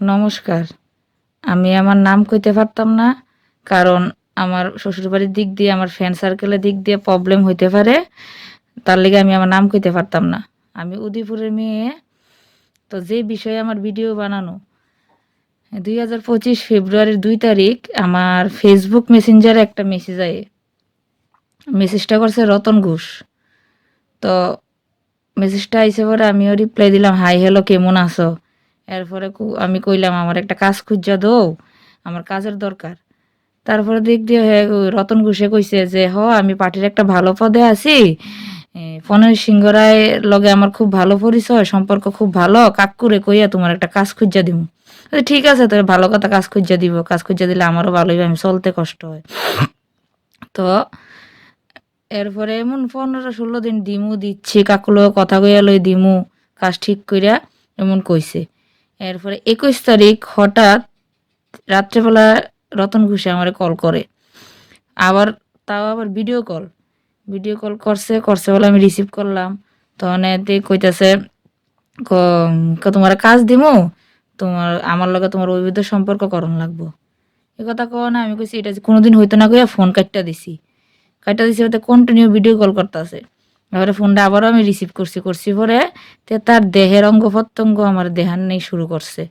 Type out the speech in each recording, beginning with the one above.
নমস্কার। আমি আমার নাম কইতে পারতাম না, কারণ আমার শ্বশুরবাড়ির দিক দিয়ে, আমার ফ্রেন্ড সার্কেলের দিক দিয়ে প্রবলেম হইতে পারে, তার লেগে আমি আমার নাম কইতে পারতাম না। আমি উদয়পুরের মেয়ে, তো যে বিষয়ে আমার ভিডিও বানানো, দুই হাজার পঁচিশ ফেব্রুয়ারির দুই তারিখ আমার ফেসবুক মেসেঞ্জারে একটা মেসেজ আয়ে। মেসেজটা করছে রতন ঘোষ। তো মেসেজটা আইসে পরে আমিও রিপ্লাই দিলাম হাই হ্যালো কেমন আছো? এরপরে আমি কইলাম, আমার একটা কাজ খুঁজা দৌ আমার কাজের দরকার। তারপরে দিক দিয়ে রতন ঘোষে কইছে যে, হ, আমি পার্টির একটা ভালো পদে আছি। ফনের সিংহরায় লগে আমার খুব ভালো পরিচয়, সম্পর্ক খুব ভালো, কাকুরে কইয়া তোমার একটা কাজ খুঁজা দিব ঠিক আছে, তোর ভালো কথা কাজ খুঁজা দিব, কাজ খুঁজা দিলে আমারও ভালো হইবে, আমি চলতে কষ্ট হয়। তো এরপরে এমন পনেরো ষোলো দিন দিমু, দিচ্ছি কাকুলো কথা কইয়া লই দিমু, কাজ ঠিক কইরা এমন কইছে। এরপরে একুশ তারিখ হঠাৎ রাত্রেবেলা রতন ঘুষে আমার কল করে। আবার তাও আবার ভিডিও কল ভিডিও কল করছে করছে বলে আমি রিসিভ করলাম। তখন এতে কইতাছে, ক- ক, তোমার কাজ দিমু? তোমার, আমার লগে তোমার অবৈধ সম্পর্ক করণ লাগবো। এ কথা কও না, আমি কইছি, এটা কোনোদিন হইতো না কইয়া ফোন কাটটা দিছি। কাটটা দিছি ওতে কন্টিনিউ ভিডিও কল করতেছে। এবারে ফোনটা আবারও আমি রিসিভ করছি করছি পরে তে তার দেহের অঙ্গ প্রত্যঙ্গ আমার দেহার নেই শুরু করছে।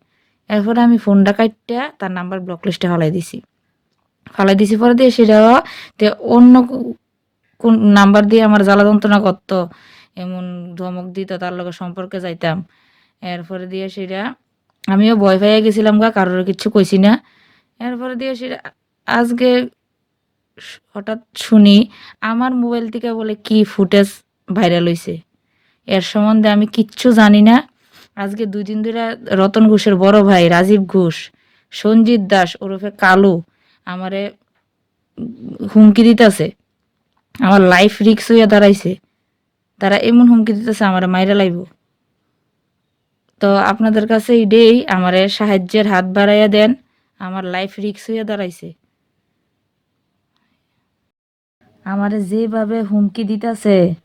এরপরে আমি ফোনটা কাটটা তার নাম্বার ব্লক লিস্টে ফালাই দিছি। ফালাই দিছি পরে দিয়ে সেটাও তে অন্য কোন নাম্বার দিয়ে আমার জ্বালা যন্ত্রণা করতো, এমন ধমক দিত, তার লগে সম্পর্কে যাইতাম। এরপরে দিয়ে সেটা আমিও ভয় পাইয়া গেছিলাম গা, কারোর কিছু কইছি না। এরপরে দিয়ে সেটা আজকে হঠাৎ শুনি, আমার মোবাইল থেকে বলে, কি ফুটেজ ভাইরাল হইছে। এর সম্বন্ধে আমি কিচ্ছু জানি না। আজকে দুই দিন ধরে রতন ঘোষের বড় ভাই রাজীব ঘোষ, সঞ্জিত দাস ওরফে কালু আমারে হুমকি দিতেছে। আমার লাইফ রিক্স হইয়া দাঁড়াইছে। তারা এমন হুমকি দিতেছে আমার মাইরা লাইব। তো আপনাদের কাছে এটাই আমারে সাহায্যের হাত বাড়াইয়া দেন। আমার লাইফ রিক্স হইয়া দাঁড়াইছে। আমারে যেভাবে হুমকি দিতেছে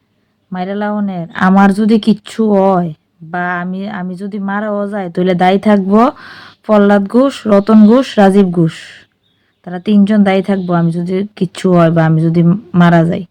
মাইরা লাউনের আমার যদি কিচ্ছু হয় বা আমি আমি যদি মারাও যায়, তাহলে দায়ী থাকব প্রহ্লাদ ঘোষ, রতন ঘোষ, রাজীব ঘোষ। তারা তিনজন দায়ী থাকব, আমি যদি কিচ্ছু হয় বা আমি যদি মারা যাই।